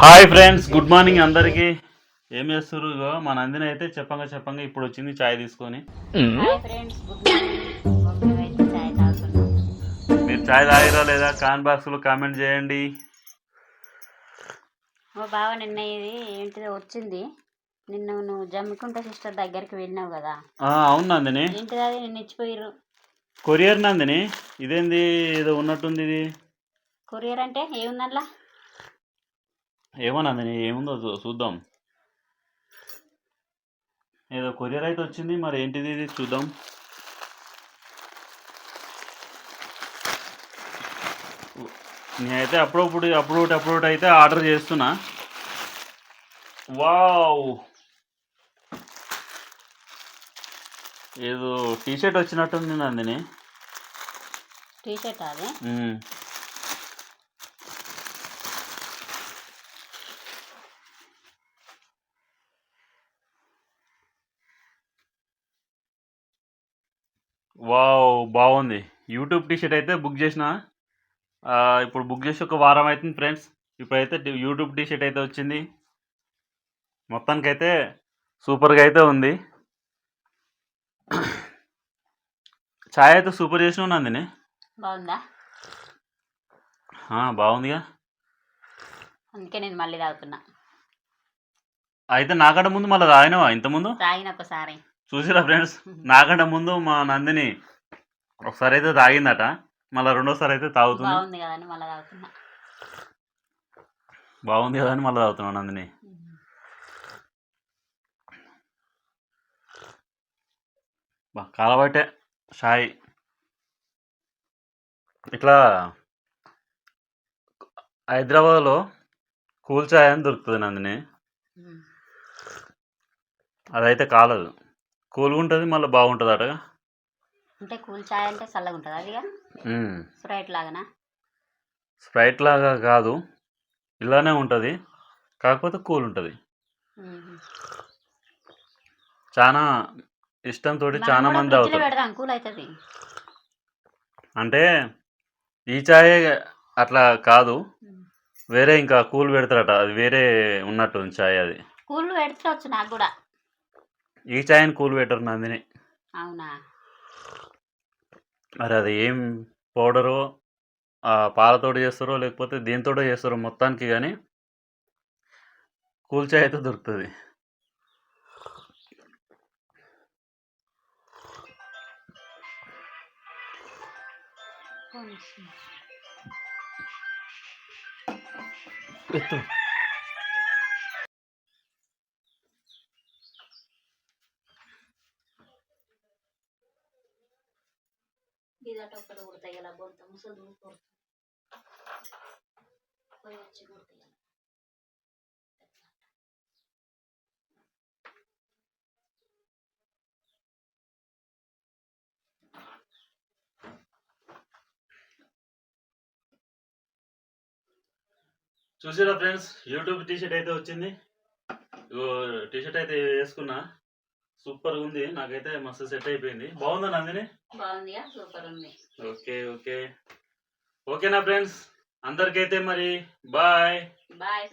Hi friends good morning అందరికి. ఏం చేస్తారు ఇగో? మా నందిని అయితే చెప్పంగా చెప్పంగా ఇప్పుడు వచ్చింది చాయ్ తీసుకొని. మీరు చాయ్ తాగిరా లేదా? కాన్ బాక్స్లో కామెంట్ చేయండి. మా బావ నిన్న ఇది ఏంటిదో వచ్చింది. నిన్ను నువ్వు జమ్మికుంట సిస్టర్ దగ్గరికి వెళ్ళినావు కదా. ఆ, అవును నందిని. ఏంటిది అది? నిన్ను ఇచ్చిపోయిర్రు. కొరియర్ నందిని. ఇదేంది? ఏదో ఉన్నట్టుంది ఇది. కొరియర్ అంటే ఏముందల్లా ఏమో నందిని ఏముందో చూద్దాం. ఏదో కొరియర్ అయితే వచ్చింది మరి ఏంటిది ఇది? చూద్దాం. నేనైతే అప్పుడప్పుడు అప్పుడొకటి అప్పుడొకటి అయితే ఆర్డర్ చేస్తున్నా. వావ్! ఏదో టీ షర్ట్ వచ్చినట్టుంది నందిని. టీ షర్ట్ అది వావ్ బాగుంది. యూట్యూబ్ టీ షర్ట్ అయితే బుక్ చేసిన. ఇప్పుడు బుక్ చేసి ఒక వారం అవుతుంది ఫ్రెండ్స్. ఇప్పుడైతే యూట్యూబ్ టీ షర్ట్ అయితే వచ్చింది. మొత్తానికైతే సూపర్గా అయితే ఉంది. ఛాయ్ అయితే సూపర్ చేసిన నందిని. బాగుందా? బాగుందిగా. అందుకే నేను మళ్ళీ తాగుతున్నా. అయితే నాకంటే ముందు మళ్ళీ తాగినావా? ఇంతకుముందు? తాగిన ఒకసారి. చూసిరా ఫ్రెండ్స్? నాకంటే ముందు మా నందిని ఒకసారి అయితే తాగిందట. మళ్ళీ రెండోసారి అయితే తాగుతుంది. బాగుంది కదా అని మళ్ళీ తాగుతున్నా. బాగుంది కదా అని మళ్ళీ తాగుతున్నాను నందిని. బా కాలబట్టే షాయి. ఇట్లా హైదరాబాద్లో కూల్ చాయ్ అని దొరుకుతుంది నందిని. అదైతే కాలదు. కూల్గా ఉంటుంది మళ్ళీ బాగుంటుంది అటగా అంటే కూల్ చాయ్ అంటే చల్లగా ఉంటుంది అదిగా. స్ప్రైట్ లాగానా? స్ప్రైట్ లాగా కాదు ఇలానే ఉంటుంది కాకపోతే కూల్ ఉంటుంది. చాలా ఇష్టంతో చాలా మంది కూల్ అవుతుంది అంటే ఈ చాయ్ అట్లా కాదు వేరే ఇంకా కూల్ పెడతారట అది వేరే ఉన్నట్టుంది చాయ్ అది. కూల్ పెడుతువచ్చు నాకు కూడా. ఈ చాయ్ని కూల్ పెట్టరు నందిని. అవునా? మరి అది ఏం పౌడరో ఆ పాలతోటి చేస్తారో లేకపోతే దేనితోటో చేస్తారో మొత్తానికి కానీ కూల్ చాయ్ అయితే దొరుకుతుంది. ఎత్తు. ఇదట ఒకటి కుడతాయి ఇలా బొంత ముసలు కుడతాయి పోయి వచ్చి కుడతాయి చూసారా ఫ్రెండ్స్ యూట్యూబ్ టీషర్ట్ అయితే వచ్చింది. టీషర్ట్ అయితే వేసుకున్నా. సూపర్ ఉంది నాకైతే మస్తు సెట్ అయిపోయింది. బాగుందా నందిని? సూపర్ ఉంది ఓకే ఓకే. ఓకేనా ఫ్రెండ్స్? అందరికైతే మరి బాయ్. బాయ్.